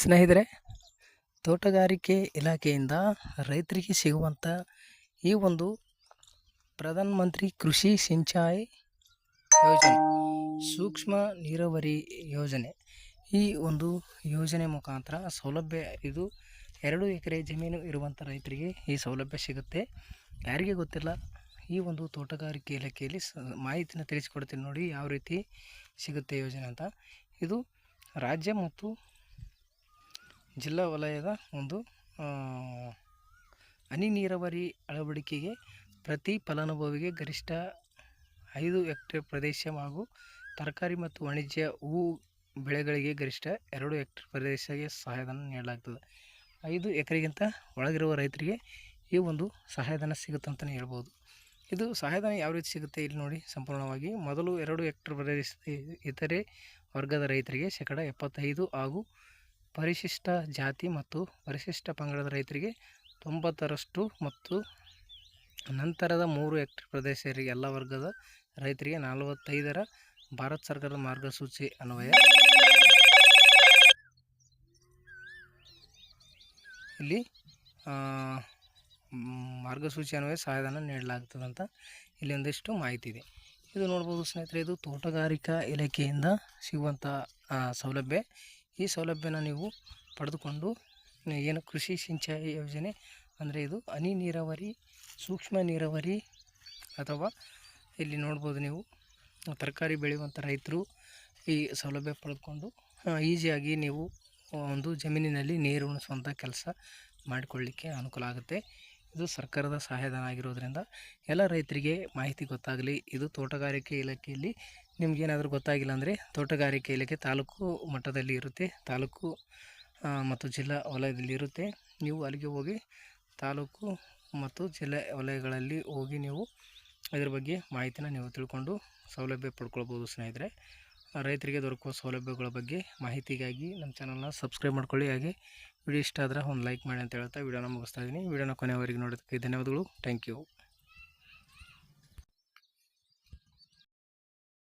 ಸ್ನೇಹಿತರೆ, ತೋಟಗಾರಿಕೆ ಇಲಾಖೆಯಿಂದ ರೈತರಿಗೆ ಸಿಗುವಂಥ ಈ ಒಂದು ಪ್ರಧಾನ ಮಂತ್ರಿ ಕೃಷಿ ಸಿಂಚಾಯಿ ಯೋಜನೆ, ಸೂಕ್ಷ್ಮ ನೀರಾವರಿ ಯೋಜನೆ. ಈ ಒಂದು ಯೋಜನೆ ಮುಖಾಂತರ ಸೌಲಭ್ಯ ಇದು ಎರಡು ಎಕರೆ ಜಮೀನು ಇರುವಂಥ ರೈತರಿಗೆ ಈ ಸೌಲಭ್ಯ ಸಿಗುತ್ತೆ. ಯಾರಿಗೆ ಗೊತ್ತಿಲ್ಲ, ಈ ಒಂದು ತೋಟಗಾರಿಕೆ ಇಲಾಖೆಯಲ್ಲಿ ಸ, ಮಾಹಿತಿನ ತಿಳಿಸ್ಕೊಡ್ತೀನಿ ನೋಡಿ ಯಾವ ರೀತಿ ಸಿಗುತ್ತೆ ಯೋಜನೆ ಅಂತ. ಇದು ರಾಜ್ಯ ಮತ್ತು ಜಿಲ್ಲಾ ವಲಯದ ಒಂದು ಹನಿ ನೀರಾವರಿ ಅಳವಡಿಕೆಗೆ ಪ್ರತಿ ಫಲಾನುಭವಿಗೆ ಗರಿಷ್ಠ ಐದು ಹೆಕ್ಟೇರ್ ಪ್ರದೇಶ ಹಾಗೂ ತರಕಾರಿ ಮತ್ತು ವಾಣಿಜ್ಯ ಹೂ ಬೆಳೆಗಳಿಗೆ ಗರಿಷ್ಠ ಎರಡು ಹೆಕ್ಟೇರ್ ಪ್ರದೇಶಕ್ಕೆ ಸಹಾಯಧನ ನೀಡಲಾಗ್ತದೆ. ಐದು ಎಕರೆಗಿಂತ ಒಳಗಿರುವ ರೈತರಿಗೆ ಈ ಒಂದು ಸಹಾಯಧನ ಸಿಗುತ್ತೆ ಅಂತಲೇ ಹೇಳ್ಬೋದು. ಇದು ಸಹಾಯಧನ ಯಾವ ರೀತಿ ಸಿಗುತ್ತೆ ಇಲ್ಲಿ ನೋಡಿ ಸಂಪೂರ್ಣವಾಗಿ. ಮೊದಲು ಎರಡು ಹೆಕ್ಟೇರ್ ಪ್ರದೇಶ ಇತರೆ ವರ್ಗದ ರೈತರಿಗೆ ಶೇಕಡ ಎಪ್ಪತ್ತೈದು ಹಾಗೂ ಪರಿಶಿಷ್ಟ ಜಾತಿ ಮತ್ತು ಪರಿಶಿಷ್ಟ ಪಂಗಡದ ರೈತರಿಗೆ ತೊಂಬತ್ತರಷ್ಟು ಮತ್ತು ನಂತರದ ಮೂರು ಹೆಕ್ಟೇರ್ ಪ್ರದೇಶರಿಗೆ ಎಲ್ಲ ವರ್ಗದ ರೈತರಿಗೆ ನಲವತ್ತೈದರ ಭಾರತ ಸರ್ಕಾರದ ಮಾರ್ಗಸೂಚಿ ಅನ್ವಯ. ಇಲ್ಲಿ ಮಾರ್ಗಸೂಚಿ ಅನ್ವಯ ಸಹಾಯಧನ ನೀಡಲಾಗ್ತದೆ ಅಂತ ಇಲ್ಲಿ ಒಂದಿಷ್ಟು ಮಾಹಿತಿ ಇದೆ. ಇದು ನೋಡ್ಬೋದು ಸ್ನೇಹಿತರೆ, ಇದು ತೋಟಗಾರಿಕಾ ಇಲಾಖೆಯಿಂದ ಸಿಗುವಂಥ ಸೌಲಭ್ಯ. ಈ ಸೌಲಭ್ಯನ ನೀವು ಪಡೆದುಕೊಂಡು, ಏನು ಕೃಷಿ ಸಿಂಚಾಯಿ ಯೋಜನೆ ಅಂದರೆ ಇದು ಹನಿ ನೀರಾವರಿ, ಸೂಕ್ಷ್ಮ ನೀರಾವರಿ ಅಥವಾ ಇಲ್ಲಿ ನೋಡ್ಬೋದು ನೀವು ತರಕಾರಿ ಬೆಳೆಯುವಂಥ ರೈತರು ಈ ಸೌಲಭ್ಯ ಪಡೆದುಕೊಂಡು ಈಸಿಯಾಗಿ ನೀವು ಒಂದು ಜಮೀನಿನಲ್ಲಿ ನೀರು ಉಣಿಸುವಂಥ ಕೆಲಸ ಮಾಡಿಕೊಳ್ಳಿಕ್ಕೆ ಅನುಕೂಲ ಆಗುತ್ತೆ. ಇದು ಸರ್ಕಾರದ ಸಹಾಯಧನ ಆಗಿರೋದ್ರಿಂದ ಎಲ್ಲ ರೈತರಿಗೆ ಮಾಹಿತಿ ಗೊತ್ತಾಗಲಿ. ಇದು ತೋಟಗಾರಿಕೆ ಇಲಾಖೆಯಲ್ಲಿ ನಿಮಗೇನಾದರೂ ಗೊತ್ತಾಗಿಲ್ಲ ಅಂದರೆ ತೋಟಗಾರಿಕೆ ಇಲಾಖೆ ತಾಲೂಕು ಮಟ್ಟದಲ್ಲಿ ಇರುತ್ತೆ. ತಾಲೂಕು ಮತ್ತು ಜಿಲ್ಲಾ ವಲಯದಲ್ಲಿ ಇರುತ್ತೆ. ನೀವು ಅಲ್ಲಿಗೆ ಹೋಗಿ ತಾಲೂಕು ಮತ್ತು ಜಿಲ್ಲಾ ವಲಯಗಳಲ್ಲಿ ಹೋಗಿ ನೀವು ಇದ್ರ ಬಗ್ಗೆ ಮಾಹಿತಿನ ನೀವು ತಿಳ್ಕೊಂಡು ಸೌಲಭ್ಯ ಪಡ್ಕೊಳ್ಬೋದು ಸ್ನೇಹಿತರೆ. ರೈತರಿಗೆ ದೊರಕುವ ಸೌಲಭ್ಯಗಳ ಬಗ್ಗೆ ಮಾಹಿತಿಗಾಗಿ ನಮ್ಮ ಚಾನಲ್ನ ಸಬ್ಸ್ಕ್ರೈಬ್ ಮಾಡ್ಕೊಳ್ಳಿ. ಹಾಗೆ ವಿಡಿಯೋ ಇಷ್ಟ ಆದರೆ ಒಂದು ಲೈಕ್ ಮಾಡಿ ಅಂತ ಹೇಳ್ತಾ ವಿಡಿಯೋನ ಮುಗಿಸ್ತಾ ಇದ್ದೀನಿ. ವಿಡಿಯೋನ ಕೊನೆಯವರೆಗೆ ನೋಡೋದಕ್ಕೆ ಧನ್ಯವಾದಗಳು. Thank you